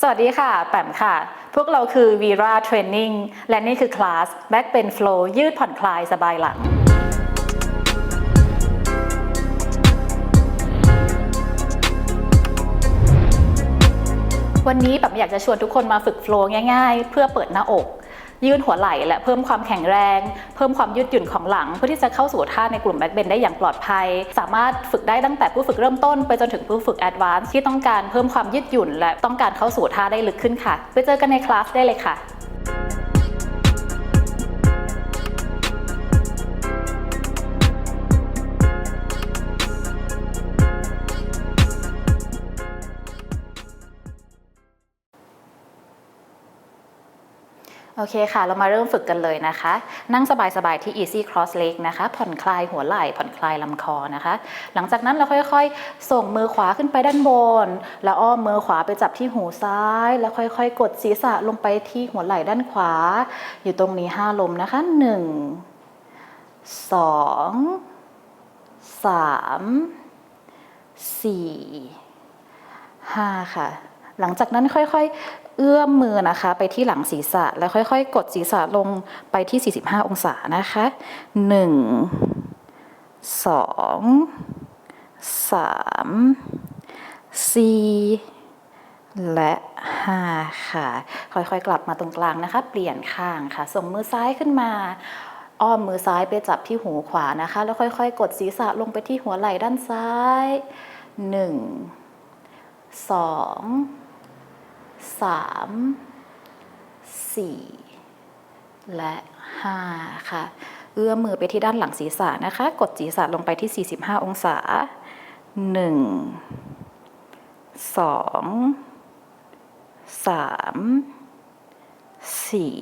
สวัสดีค่ะ แปมค่ะ พวกเราคือ Vira Training และนี่คือคลาส Back Bend Flow ยืดผ่อนคลายสบายหลัง วันนี้แบบอยากจะชวนทุกคนมาฝึกโฟล์ง่ายๆ เพื่อเปิดหน้าอก ยืดหัวไหล่และเพิ่มความแข็งแรง เพิ่มความยืดหยุ่นของหลัง เพื่อที่จะเข้าสู่ท่าในกลุ่มแบ็กเบนได้อย่างปลอดภัย สามารถฝึกได้ตั้งแต่ผู้ฝึกเริ่มต้นไปจนถึงผู้ฝึกแอดวานซ์ที่ต้องการเพิ่มความยืดหยุ่น และต้องการเข้าสู่ท่าได้ลึกขึ้นค่ะไปเจอกันในคลาสได้เลยค่ะ โอเคค่ะ เรามาเริ่มฝึกกันเลยนะคะ นั่งสบายๆที่ easy cross leg นะคะ ผ่อนคลายหัวไหล่ ผ่อนคลายลำคอนะคะ หลังจากนั้นเราค่อยๆ ส่งมือขวาขึ้นไปด้านบน แล้วอ้อมมือขวาไปจับที่หูซ้าย แล้วค่อยๆ กดศีรษะลงไปที่หัวไหล่ด้านขวา อยู่ตรงนี้ 5 ลมนะคะ 1 2 3 4 5 ค่ะหลังจากนั้นค่อยๆ เอื้อมมือนะคะ ไปที่หลังศีรษะแล้วค่อยๆ กดศีรษะลงไปที่ 45 องศานะคะ 1 2 3 4 และ 5 ค่ะ ค่อยๆ กลับมาตรงกลางนะคะ เปลี่ยนข้างค่ะ ส่งมือซ้ายขึ้นมาอ้อมมือซ้ายไปจับที่หูขวานะคะ แล้วค่อย ๆ กดศีรษะลงไปที่หัวไหล่ด้านซ้าย1ส องสามสี่และห้าค่ะ เอื้อมมือไปที่ด้านหลังศีรษะนะคะ กดศีรษะลงไปที่ 45 องศาหนึ่งสองสามสี่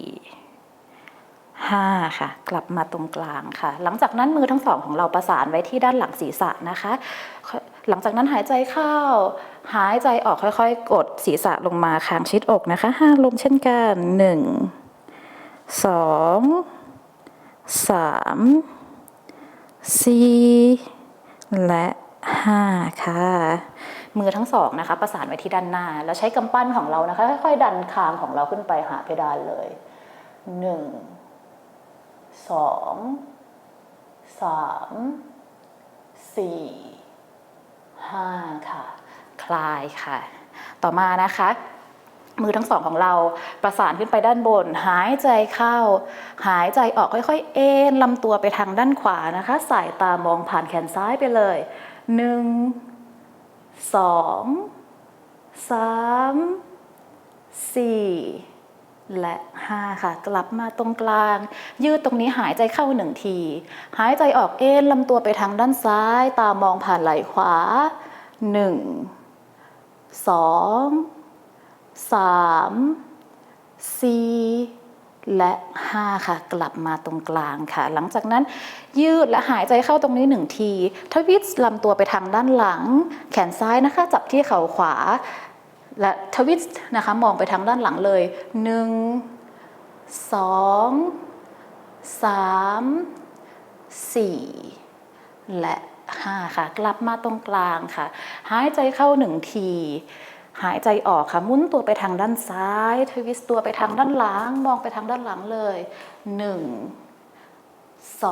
ห้าค่ะ กลับมาตรงกลางค่ะ หลังจากนั้นมือทั้งสองของเราประสานไว้ที่ด้านหลังศีรษะนะคะ หลังจากนั้นหายใจเข้า หายใจออกค่อยๆ กดศีรษะลงมาค้างชิดอกนะคะห้าลมเช่นกันหนึ่งสองสามสี่และห้าค่ะ มือทั้งสองนะคะ ประสานไว้ที่ด้านหน้า แล้วใช้กำปั้นของเรานะคะ ค่อยๆ ดันคางของเราขึ้นไปหาเพดานเลยหนึ่งสองสามสี่ ห้าค่ะ คลายค่ะ ต่อมานะคะ มือทั้งสองของเราประสานขึ้นไปด้านบน หายใจเข้า หายใจออกค่อยๆ เอ็นลำตัวไปทางด้านขวานะคะ สายตามองผ่านแขนซ้ายไปเลยหนึ่งสองสามสี่ และห้าค่ะ กลับมาตรงกลาง ยืดตรงนี้หายใจเข้าหนึ่งที หายใจออกเอ็นลำตัวไปทางด้านซ้าย ตามองผ่านไหล่ขวาหนึ่งสองสามสี่และห้าค่ะ กลับมาตรงกลางค่ะ หลังจากนั้นยืดและหายใจเข้าตรงนี้หนึ่งที ทวิสต์ลำตัวไปทางด้านหลัง แขนซ้ายนะคะ จับที่เข่าขวา และทวิสต์นะคะมองไปทางด้านหลังเลยหนึ่งสองสามสี่และห้าค่ะ กลับมาตรงกลางค่ะ หายใจเข้าหนึ่งที หายใจออกค่ะมุนตัวไปทางด้านซ้าย ทวิสต์ตัวไปทางด้านหลัง มองไปทางด้านหลังเลยหนึ่งส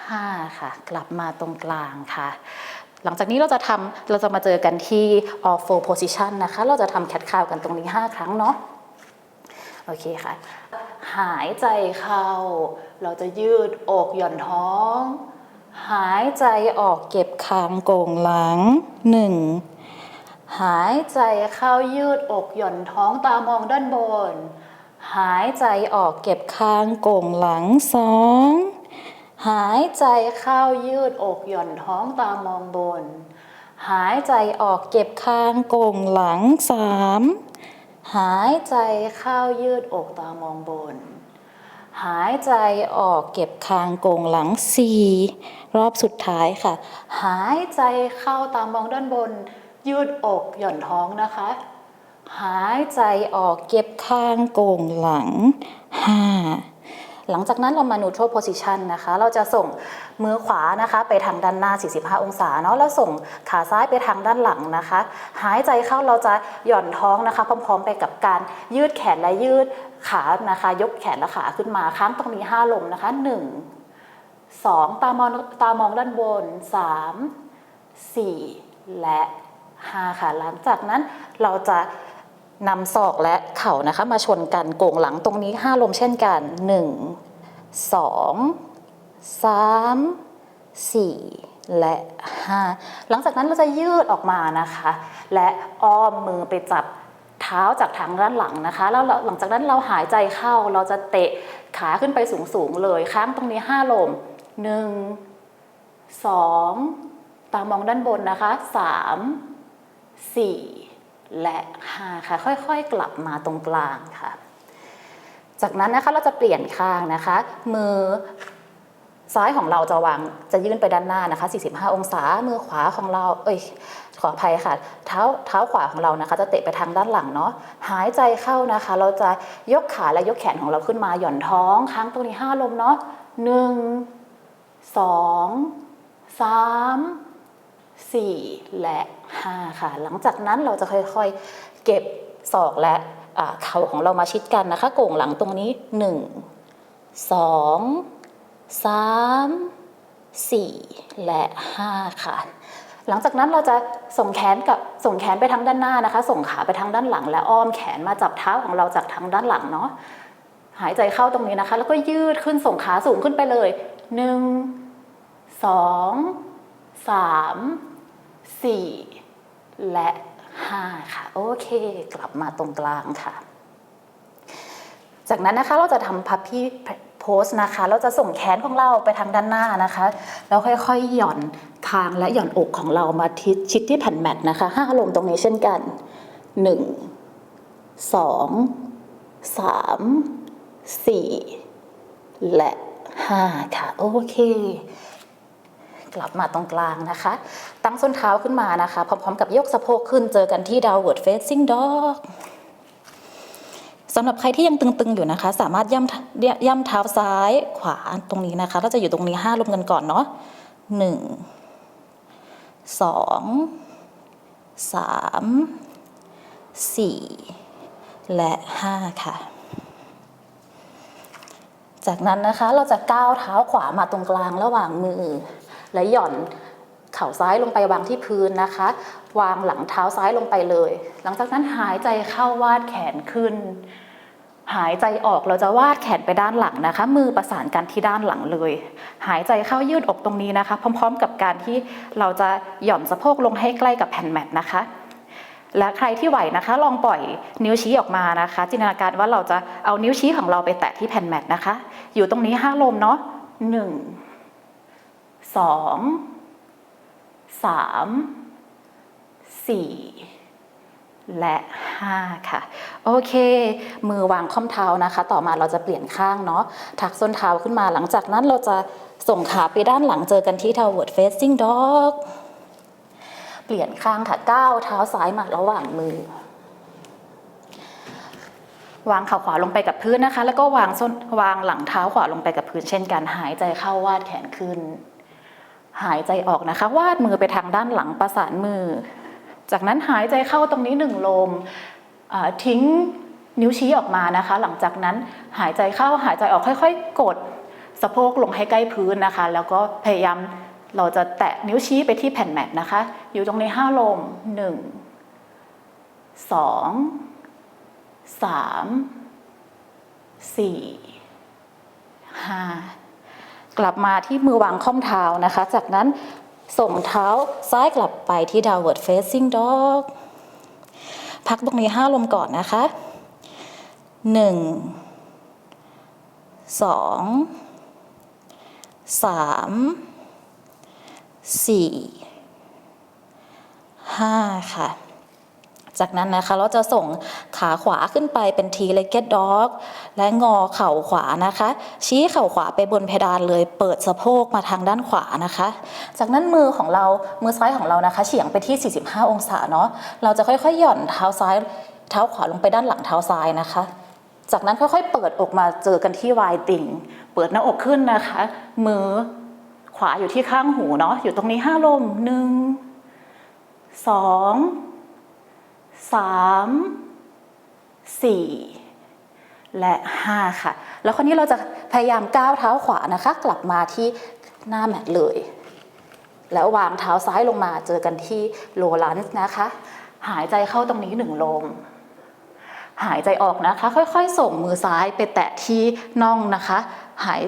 องสามสี่ห้าค่ะ กลับมาตรงกลางค่ะ หลังจากนี้เราจะทำเราจะมาเจอกันที่ all four position นะคะ เราจะทำ cat cow กันตรงนี้ 5 ครั้งเนาะโอเคค่ะ หายใจเข้า เราจะยืดอกหย่อนท้อง หายใจออกเก็บคางโก่งหลังหนึ่งหายใจเข้ายืดอกหย่อนท้องตามองด้านบน หายใจออกเก็บคางโก่งหลังสอง หายใจเข้ายืดอกหย่อนท้องตามองบน หายใจออกเก็บคางโก่งหลังสามหายใจเข้ายืดอกตามองบน หายใจออกเก็บคางโก่งหลังสี่รอบสุดท้ายค่ะ หายใจเข้าตามองด้านบน ยืดอกหย่อนท้องนะคะ หายใจออกเก็บคางโก่งหลังห้า หลังจากนั้นเรามา neutral position นะคะ เราจะส่งมือขวานะคะ ไปทางด้านหน้า 45 องศาเนาะ แล้วส่งขาซ้ายไปทางด้านหลังนะคะ หายใจเข้าเราจะหย่อนท้องนะคะ พร้อม ๆ ไปกับการยืดแขนและยืดขานะคะ ยกแขนและขาขึ้นมาค้างตรงนี้5ลมนะคะ 1 2 ตามองตามองด้านบน 3 4 และ5ค่ะ หลังจากนั้นเราจะ นำศอกและเข่านะคะ มาชนกันโก่งหลังตรงนี้5ลมเช่นกัน 1 2 3 4 และ 5 หลังจากนั้นเราจะยืดออกมานะคะ และอ้อมมือไปจับเท้าจากทางด้านหลังนะคะ แล้วหลังจากนั้นเราหายใจเข้าเราจะเตะขาขึ้นไปสูงๆเลยค้างตรงนี้ 5 ลม 1 2 ตามองด้านบนนะคะ 3 4 และ5ค่ะค่อยๆ กลับมาตรงกลางค่ะ จากนั้นนะคะเราจะเปลี่ยนข้างนะคะ มือซ้ายของเราจะวางจะยื่นไปด้านหน้านะคะ 45 องศา มือขวาของเรา เอ้ย ขออภัยค่ะ เท้า เท้าขวาของเรานะคะ จะเตะไปทางด้านหลังเนาะ หายใจเข้านะคะ เราจะยกขาและยกแขนของเราขึ้นมาหย่อนท้องค้างตรงนี้ 5 ลมเนาะหนึ่ง สี่และห้าค่ะ หลังจากนั้นเราจะค่อยๆ เก็บศอกและอ่าเข่าของเรามาชิดกันนะคะ โก่งหลังตรงนี้หนึ่งสองสามสี่และห้าค่ะ หลังจากนั้นเราจะส่งแขนกับส่งแขนไปทางด้านหน้านะคะ ส่งขาไปทางด้านหลัง และอ้อมแขนมาจับเท้าของเราจากทางด้านหลังเนาะหายใจเข้าตรงนี้นะคะ แล้วก็ยืดขึ้นส่งขาสูงขึ้นไปเลยหนึ่ง สี่และห้าค่ะ โอเค กลับมาตรงกลางค่ะ จากนั้นนะคะเราจะทำพับพี่โพสนะคะ เราจะส่งแขนของเราไปทางด้านหน้านะคะ แล้วค่อยๆ หย่อนคางและหย่อนอกของเรามาทิศชิดที่แผ่นแมทนะคะห้าลมตรงนี้เช่นกันหนึ่งสองสามสี่และห้าค่ะ โอเค กลับมาตรงกลางนะคะ ตั้งส้นเท้าขึ้นมานะคะ พร้อมๆกับยกสะโพกขึ้นเจอกันที่ downward facing dog สำหรับใครที่ยังตึงๆอยู่นะคะ สามารถย่ำย่ำเท้าซ้ายขวาตรงนี้นะคะ เราจะอยู่ตรงนี้ห้ารวมกันก่อนเนาะหนึ่งสองสามสี่และห้าค่ะ จากนั้นนะคะเราจะก้าวเท้าขวามาตรงกลางระหว่างมือ และหย่อนเข่าซ้ายลงไปวางที่พื้นนะคะ วางหลังเท้าซ้ายลงไปเลย หลังจากนั้นหายใจเข้าวาดแขนขึ้น หายใจออกเราจะวาดแขนไปด้านหลังนะคะ มือประสานกันที่ด้านหลังเลย หายใจเข้ายืดอกตรงนี้นะคะ พร้อม ๆ กับการที่เราจะหย่อนสะโพกลงให้ใกล้กับแผ่นแมทนะคะและใครที่ไหวนะคะ ลองปล่อยนิ้วชี้ออกมานะคะ จินตนาการว่าเราจะเอานิ้วชี้ของเราไปแตะที่แผ่นแมทนะคะ อยู่ตรงนี้ห้าลมเนาะหนึ่ง สองสามสี่และห้าค่ะโอเค มือวางข้อมเท้านะคะ ต่อมาเราจะเปลี่ยนข้างเนาะถักส้นเท้าขึ้นมาหลังจากนั้นเราจะส่งขาไปด้านหลังเจอกันที่ downward facing dog เปลี่ยนข้างค่ะก้าวเท้าซ้ายมาระหว่างมือ วางขาขวาลงไปกับพื้นนะคะ แล้วก็วางส้นวางหลังเท้าขวาลงไปกับพื้นเช่นกันหายใจเข้าวาดแขนขึ้น หายใจออกนะคะ วาดมือไปทางด้านหลังประสานมือ จากนั้นหายใจเข้าตรงนี้หนึ่งลมทิ้งนิ้วชี้ออกมานะคะ หลังจากนั้นหายใจเข้าหายใจออกค่อย ๆ กด สะโพกลงให้ใกล้พื้นนะคะ แล้วก็พยายามเราจะแตะนิ้วชี้ไปที่แผ่นแมทนะคะ อยู่ตรงนี้ห้าลมหนึ่งสองสามสี่ห้า กลับมาที่มือวางข้อมเท้านะคะ จากนั้นส่งเท้าซ้ายกลับไปที่ downward facing dog พักตรงนี้ห้าลมก่อนนะคะหนึ่งสองสามสี่ห้าค่ะ จากนั้นนะคะเราจะส่งขาขวาขึ้นไปเป็น T legged dog และงอเข่าขวานะคะ ชี้เข่าขวาไปบนเพดานเลย เปิดสะโพกมาทางด้านขวานะคะ จากนั้นมือของเรามือซ้ายของเรานะคะ เฉียงไปที่ 45 องศาเนาะเราจะค่อยๆ หย่อนเท้าซ้ายเท้าขวาลงไปด้านหลังเท้าซ้ายนะคะ จากนั้นค่อยๆ เปิดอกมาเจอกันที่วายติ่ง เปิดหน้าอกขึ้นนะคะ มือขวาอยู่ที่ข้างหูเนาะอยู่ตรงนี้ห้าลมหนึ่งสอง สามสี่และห้าค่ะ แล้วคราวนี้เราจะพยายามก้าวเท้าขวานะคะ กลับมาที่หน้าแมทเลย แล้ววางเท้าซ้ายลงมาเจอกันที่โลลันส์นะคะ หายใจเข้าตรงนี้หนึ่งลมหายใจออกนะคะ ค่อยๆ ส่งมือซ้ายไปแตะที่น่องนะคะ หาย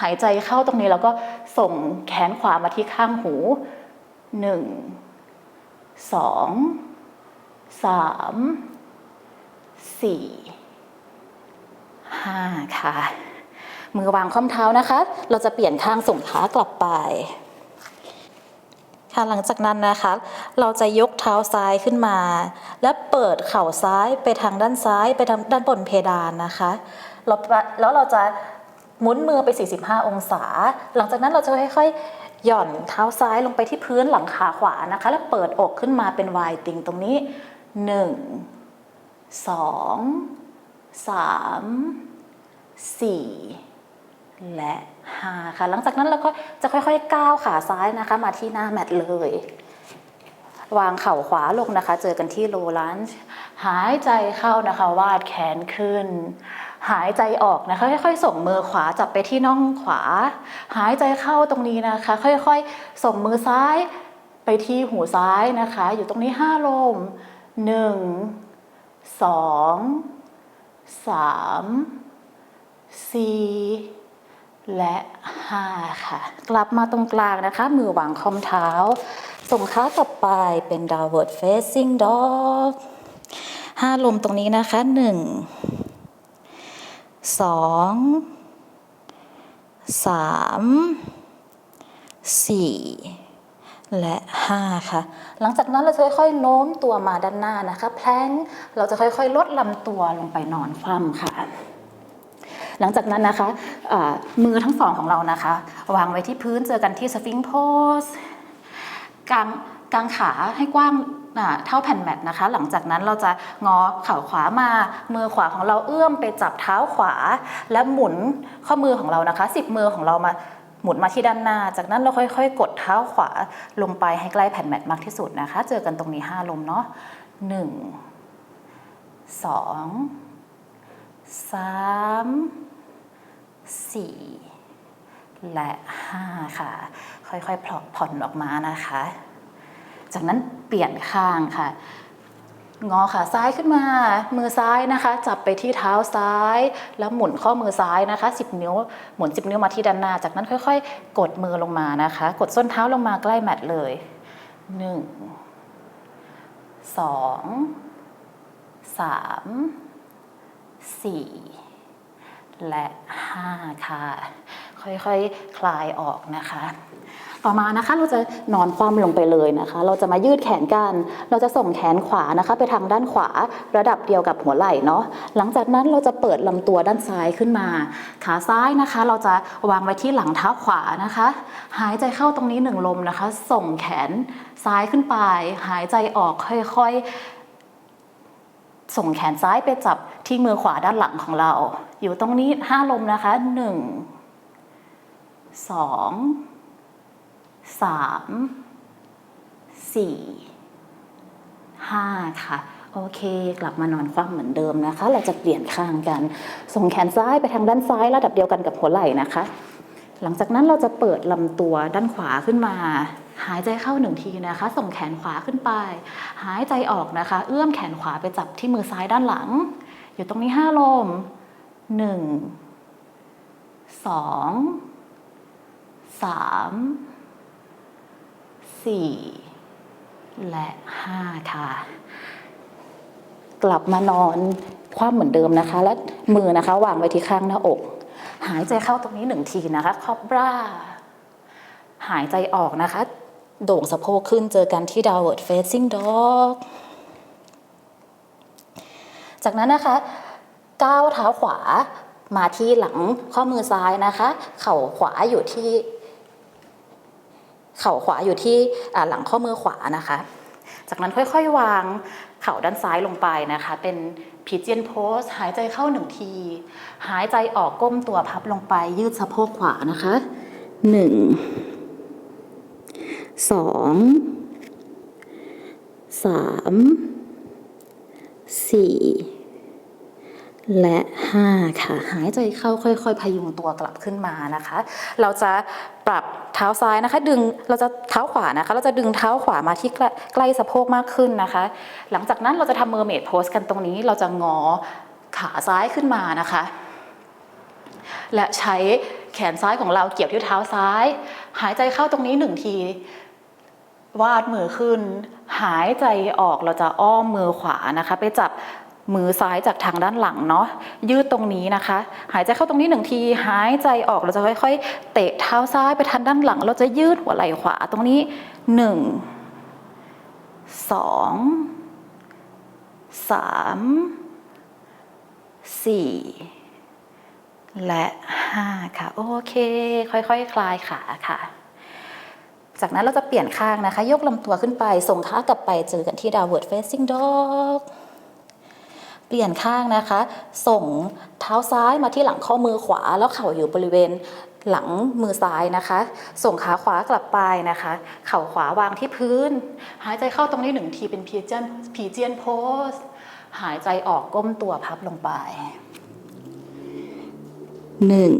หายใจเข้าตรงนี้แล้วก็ส่งแขนขวามาที่ข้างหูหนึ่งสอง สามสี่ห้าค่ะ มือวางข้อมเท้านะคะ เราจะเปลี่ยนข้างส่งขากลับไปค่ะหลังจากนั้นนะคะ เราจะยกเท้าซ้ายขึ้นมา และเปิดเข่าซ้ายไปทางด้านซ้ายไปทางด้านบนเพดานนะคะแล้วเราจะหมุนมือไป 45 องศา หลังจากนั้นเราจะค่อยๆ หย่อนเท้าซ้ายลงไปที่พื้นหลังขาขวานะคะ แล้วเปิดอกขึ้นมาเป็นวายติงตรงนี้ 1 2 3 4และห้าค่ะ หลังจากนั้นเราก็จะค่อยๆก้าวขาซ้ายนะคะ มาที่หน้าแมทเลย วางเข่าขวาลงนะคะ เจอกันที่โลลันช์หายใจเข้านะคะ วาดแขนขึ้น หายใจออกนะคะ ค่อยๆ ส่งมือขวาจับไปที่น่องขวา หายใจเข้าตรงนี้นะคะ ค่อยๆ ส่งมือซ้ายไปที่หูซ้ายนะคะ อยู่ตรงนี้ห้าลม หนึ่งสองสามสี่และห้าค่ะ กลับมาตรงกลางนะคะ มือวางคอมเท้า ส่งขากลับไปเป็น downward facing dog ห้าลมตรงนี้นะคะหนึ่งสองสามสี่ และห้าค่ะ หลังจากนั้นเราจะค่อยๆโน้มตัวมาด้านหน้านะคะ แพลงเราจะค่อยๆ ลดลำตัวลงไปนอนคว่ำค่ะ หลังจากนั้นนะคะมือทั้งสองของเรานะคะ วางไว้ที่พื้นเจอกันที่สฟิงโพสกางกางขาให้กว้างเท่าแผ่นแมทนะคะ หลังจากนั้นเราจะงอเข่าขวามา มือขวาของเราเอื้อมไปจับเท้าขวา และหมุนข้อมือของเรานะคะสิบมือของเรามา หมุนมาที่ด้านหน้า จากนั้นเราค่อย ๆ กดเท้าขวาลงไปให้ใกล้แผ่นแมทมากที่สุดนะคะ เจอกันตรงนี้ 5 ลมเนาะหนึ่งสองสามสี่และห้าค่ะ ค่อยๆผ่อนผ่อนออกมานะคะ จากนั้นเปลี่ยนข้างค่ะ งอขาซ้ายขึ้นมา มือซ้ายนะคะ จับไปที่เท้าซ้าย แล้วหมุนข้อมือซ้ายนะคะ 10 นิ้ว หมุน 10 นิ้วมาที่ด้านหน้า จากนั้นค่อย ๆ กดมือลงมานะคะ กดส้นเท้าลงมาใกล้แมทเลย 1 2 3 4และ 5 ค่ะ ค่อยๆคลายออกนะคะ ต่อมานะคะเราจะนอนคว่ำลงไปเลยนะคะ เราจะมายืดแขนกัน เราจะส่งแขนขวานะคะ ไปทางด้านขวาระดับเดียวกับหัวไหล่เนาะหลังจากนั้นเราจะเปิดลำตัวด้านซ้ายขึ้นมา ขาซ้ายนะคะ เราจะวางไว้ที่หลังเท้าขวานะคะ หายใจเข้าตรงนี้หนึ่งลมนะคะ ส่งแขนซ้ายขึ้นไป หายใจออกค่อยๆ ส่งแขนซ้ายไปจับที่มือขวาด้านหลังของเรา อยู่ตรงนี้ห้าลมนะคะหนึ่งสอง สามสี่ห้าค่ะ โอเค กลับมานอนคว่ำเหมือนเดิมนะคะ เราจะเปลี่ยนข้างกัน ส่งแขนซ้ายไปทางด้านซ้ายระดับเดียวกันกับหัวไหล่นะคะ หลังจากนั้นเราจะเปิดลำตัวด้านขวาขึ้นมา หายใจเข้าหนึ่งทีนะคะ ส่งแขนขวาขึ้นไป หายใจออกนะคะ เอื้อมแขนขวาไปจับที่มือซ้ายด้านหลัง อยู่ตรงนี้ห้าลมหนึ่งสองสาม สี่และห้าค่ะ กลับมานอนคว่ำเหมือนเดิมนะคะ และมือนะคะ วางไว้ที่ข้างหน้าอก หายใจเข้าตรงนี้หนึ่งทีนะคะคอบราหายใจออกนะคะ โด่งสะโพกขึ้นเจอกันที่ downward facing dog จากนั้นนะคะก้าวเท้าขวามาที่หลังข้อมือซ้ายนะคะ เข่าขวาอยู่ที่ ข่าขวาอยู่ที่หลังข้อมือขวานะคะ จากนั้นค่อยๆ วางเข่าด้านซ้ายลงไปนะคะ เป็น pigeon pose หายใจเข้าหนึ่งที หายใจออกก้มตัวพับลงไป ยืดสะโพกขวานะคะหนึ่งสองสามสี่ และ 5 ค่ะ หายใจเข้าค่อย ๆ พยุงตัวกลับขึ้นมานะคะ เราจะปรับเท้าซ้ายนะคะ ดึงเราจะเท้าขวานะคะ เราจะดึงเท้าขวามาที่ใกล้สะโพกมากขึ้นนะคะ หลังจากนั้นเราจะทำเมอร์เมดโพสกันตรงนี้เราจะงอขาซ้ายขึ้นมานะคะ และใช้แขนซ้ายของเราเกี่ยวที่เท้าซ้าย หายใจเข้าตรงนี้หนึ่งที วาดมือขึ้น หายใจออกเราจะอ้อมมือขวานะคะ ไปจับ มือซ้ายจากทางด้านหลังเนาะยืดตรงนี้นะคะ หายใจเข้าตรงนี้หนึ่งที หายใจออกเราจะค่อย ๆ เตะเท้าซ้ายไปทางด้านหลัง เราจะยืดหัวไหล่ขวาตรงนี้หนึ่งสองสามสี่และห้าค่ะ โอเค ค่อยๆคคลายขาค่ะ จากนั้นเราจะเปลี่ยนข้างนะคะ ยกลำตัวขึ้นไปส่งขากลับไปเจอกันที่ downward facing dog เเปลี่ยนข้างนะคะ ส่งเท้าซ้ายมาที่หลังข้อมือขวา แล้วเข่าอยู่บริเวณหลังมือซ้ายนะคะ ส่งขาขวากลับไปนะคะ เข่าขวาวางที่พื้น หายใจเข้าตรงนี้หนึ่งทีเป็น pigeon pigeon pose หายใจออกก้มตัวพับลงไปหนึ่ง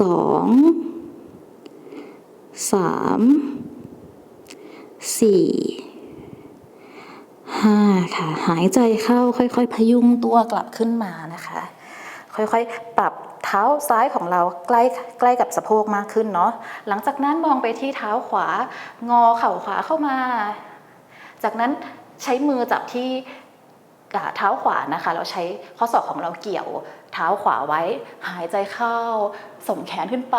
สองสามสี่ ห้าค่ะ หายใจเข้าค่อยๆ พยุงตัวกลับขึ้นมานะคะ ค่อยๆ ปรับเท้าซ้ายของเราใกล้ใกล้กับสะโพกมากขึ้นเนาะหลังจากนั้นมองไปที่เท้าขวางอเข่าขวาเข้ามา จากนั้นใช้มือจับที่ เท้าขวานะคะ เราใช้ข้อศอกของเราเกี่ยวเท้าขวาไว้ หายใจเข้า ส่งแขนขึ้นไป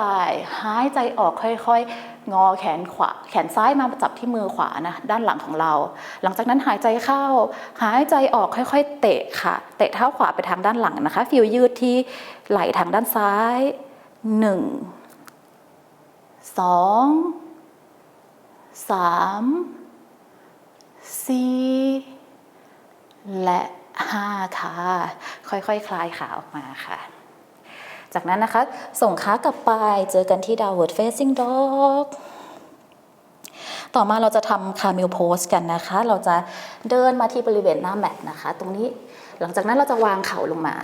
หายใจออกค่อยๆ งอแขนขวา แขนซ้ายมาจับที่มือขวานะด้านหลังของเรา หลังจากนั้นหายใจเข้า หายใจออกค่อยๆ เตะค่ะ เตะเท้าขวาไปทางด้านหลังนะคะ ฟิลยืดที่ไหล่ทางด้านซ้ายหนึ่งสองสามสี่ และห้าค่ะ ค่อยๆคคลายขาออกมาค่ะ จากนั้นนะคะ ส่งขากลับไปเจอกันที่ downward facing dog ต่อมาเราจะทำคาเมลโพสกันนะคะ เราจะเดินมาที่บริเวณหน้าแมทนะคะ ตรงนี้หลังจากนั้นเราจะวางเข่าลงมา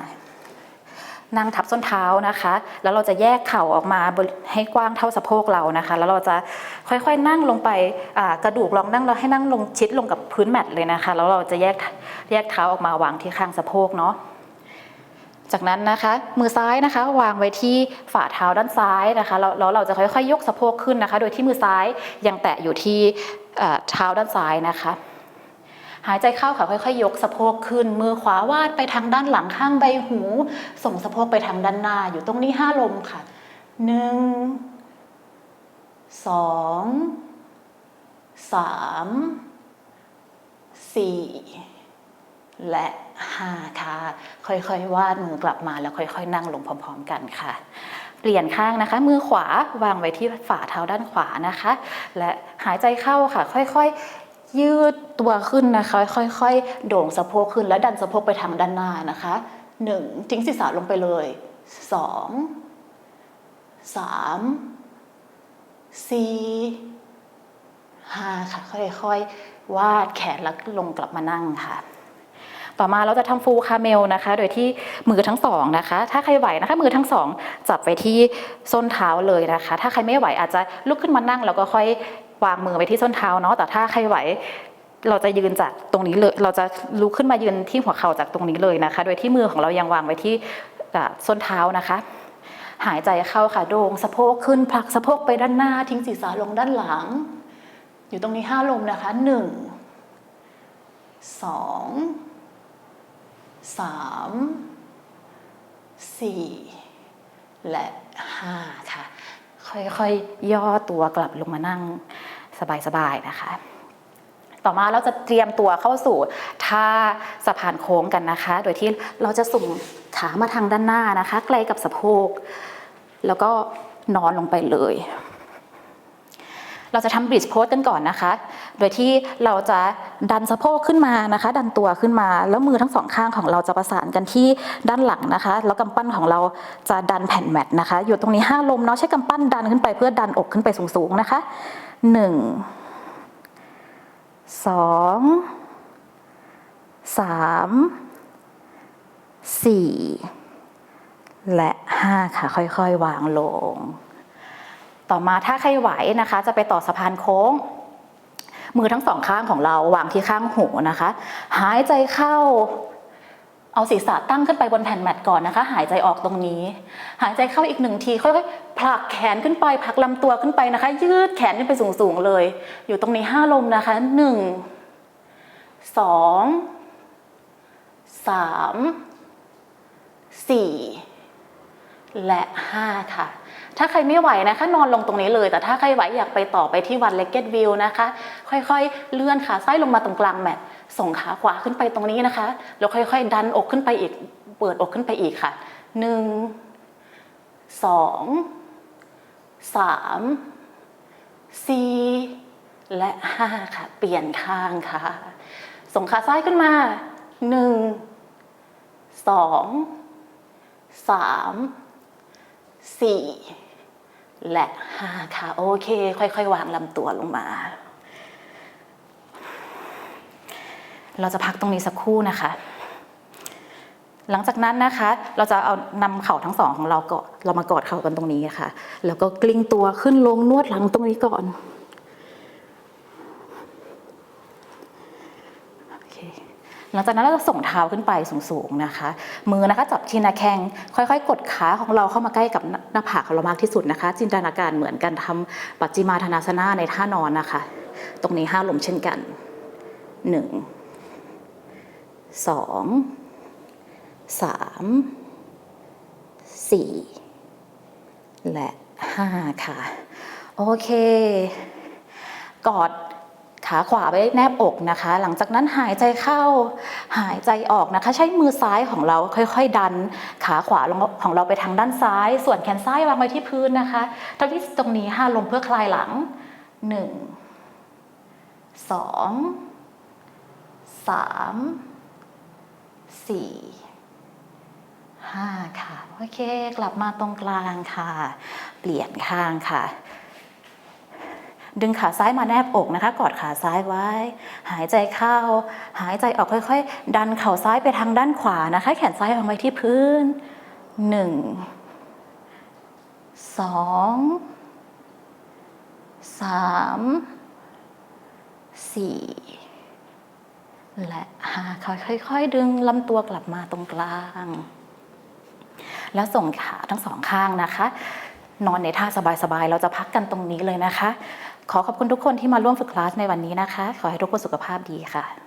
นั่งทับส้นเท้านะคะ แล้วเราจะแยกเข่าออกมาให้กว้างเท่าสะโพกเรานะคะ แล้วเราจะค่อยๆนั่งลงไปกระดูกลองนั่งเราให้นั่งลงชิดลงกับพื้นแมทเลยนะคะ แล้วเราจะแยกแยกเท้าออกมาวางที่ข้างสะโพกเนาะจากนั้นนะคะ มือซ้ายนะคะ วางไว้ที่ฝ่าเท้าด้านซ้ายนะคะแล้วเราจะค่อยๆยกสะโพกขึ้นนะคะ โดยที่มือซ้ายยังแตะอยู่ที่เท้าด้านซ้ายนะคะ หายใจเข้าค่ะค่อยๆ ยกสะโพกขึ้น มือขวาวาดไปทางด้านหลังข้างใบหู ส่งสะโพกไปทางด้านหน้า อยู่ตรงนี้ห้าลมค่ะหนึ่งสองสามสี่และห้าค่ะ ค่อยๆ วาดมือกลับมาแล้วค่อยๆ นั่งลงพร้อม ๆ กันค่ะเปลี่ยนข้างนะคะ มือขวาวางไว้ที่ฝ่าเท้าด้านขวานะคะ และหายใจเข้าค่ะ ค่อยๆ ยืดตัวขึ้นนะคะ ค่อยๆ โด่งสะโพกขึ้นและดันสะโพกไปทางด้านหน้านะคะหนึ่งทิ้งศีรษะลงไปเลยสองสามสี่ห้าค่ะ ค่อยๆ วาดแขนแล้วลงกลับมานั่งค่ะต่อมาเราจะทำฟูคาเมลนะคะ โดยที่มือทั้งสองนะคะ ถ้าใครไหวนะคะ มือทั้งสองจับไปที่ส้นเท้าเลยนะคะ ถ้าใครไม่ไหวอาจจะลุกขึ้นมานั่งแล้วก็ค่อย วางมือไปที่ส้นเท้าเนาะแต่ถ้าใครไหวเราจะยืนจากตรงนี้เลย เราจะลุกขึ้นมายืนที่หัวเข่าจากตรงนี้เลยนะคะ โดยที่มือของเรายังวางไว้ที่ส้นเท้านะคะ หายใจเข้าค่ะโด่งสะโพกขึ้นผลักสะโพกไปด้านหน้า ทิ้งศีรษะลงด้านหลัง อยู่ตรงนี้ห้าลมนะคะหนึ่งสองสามสี่และห้าค่ะ ค่อยๆย่อตัวกลับลงมานั่งสบายๆนะคะ ต่อมาเราจะเตรียมตัวเข้าสู่ท่าสะพานโค้งกันนะคะ โดยที่เราจะส่งขามาทางด้านหน้านะคะ ใกล้กับสะโพก แล้วก็นอนลงไปเลย เราจะทำ bridge pose กันก่อนนะคะ โดยที่เราจะดันสะโพกขึ้นมานะคะ ดันตัวขึ้นมา แล้วมือทั้งสองข้างของเราจะประสานกันที่ด้านหลังนะคะ แล้วกำปั้นของเราจะดันแผ่นแมทนะคะ อยู่ตรงนี้ห้าลมเนาะใช้กำปั้นดันขึ้นไปเพื่อดันอกขึ้นไปสูงๆนะคะหนึ่งสองสามสี่และห้าค่ะ ค่อยๆ วางลง ต่อมาถ้าใครไหวนะคะ จะไปต่อสะพานโค้ง มือทั้งสองข้างของเราวางที่ข้างหูนะคะ หายใจเข้า เอาศีรษะตั้งขึ้นไปบนแผ่นแมตก่อนนะคะ หายใจออกตรงนี้ หายใจเข้าอีกหนึ่งทีค่อยๆผลักแขนขึ้นไปผลักลำตัวขึ้นไปนะคะ ยืดแขนขึ้นไปสูงๆเลย อยู่ตรงนี้ห้าลมนะคะหนึ่งสองสามสี่และห้าค่ะ ถ้าใครไม่ไหวนะคะนอนลงตรงนี้เลย แต่ถ้าใครไหวอยากไปต่อไปที่วันเลกเก็ตวิวนะคะ ค่อยๆ เลื่อนขาซ้ายลงมาตรงกลางแมตส่งขาขวาขึ้นไปตรงนี้นะคะแล้วค่อยๆ ดันอกขึ้นไปอีก เปิดอกขึ้นไปอีกค่ะหนึ่งสองสามสี่และห้าค่ะ เปลี่ยนข้างค่ะ ส่งขาซ้ายขึ้นมาหนึ่งสองสามสี่ และห้าค่ะ โอเค ค่อยๆ วางลำตัวลงมา เราจะพักตรงนี้สักครู่นะคะ หลังจากนั้นนะคะ เราจะเอานำเข่าทั้งสองของเราเกาะเรามากอดเข่ากันตรงนี้ค่ะ แล้วก็กลิ้งตัวขึ้นลงนวดหลังตรงนี้ก่อน โอเค หลังจากนั้นเราจะส่งเท้าขึ้นไปสูงๆนะคะ มือนะคะจับที่หน้าแข้งค่อยๆ กดขาของเราเข้ามาใกล้กับหน้าผากของเรามากที่สุดนะคะ จินตนาการเหมือนกันทำปัจจิมาธนาสนะในท่านอนนะคะ ตรงนี้ห้าลมเช่นกันหนึ่งสองสามสี่และห้าค่ะ โอเค กอด ขาขวาไว้แนบอกนะคะ หลังจากนั้นหายใจเข้าหายใจออกนะคะ ใช้มือซ้ายของเราค่อยๆ ดัน ขาขวาของเราไปทางด้านซ้าย ส่วนแขนซ้ายวางไว้ที่พื้นนะคะทั้งที่ตรงนี้ห้าลมเพื่อคลายหลังหนึ่งสองสามสี่ห้าค่ะ โอเค กลับมาตรงกลางค่ะ เปลี่ยนข้างค่ะ ดึงขาซ้ายมาแนบอกนะคะ กอดขาซ้ายไว้ หายใจเข้า หายใจออกค่อย ๆ ดันเข่าซ้ายไปทางด้านขวานะคะ แขนซ้ายวางไว้ที่พื้นหนึ่งสองสามสี่และหาค่ะค่อยๆ ดึงลำตัวกลับมาตรงกลาง แล้วส่งขาทั้งสองข้างนะคะ นอนในท่าสบายๆ เราจะพักกันตรงนี้เลยนะคะ ขอขอบคุณทุกคนที่มาร่วมฝึกคลาสในวันนี้นะคะ ขอให้ทุกคนสุขภาพดีค่ะ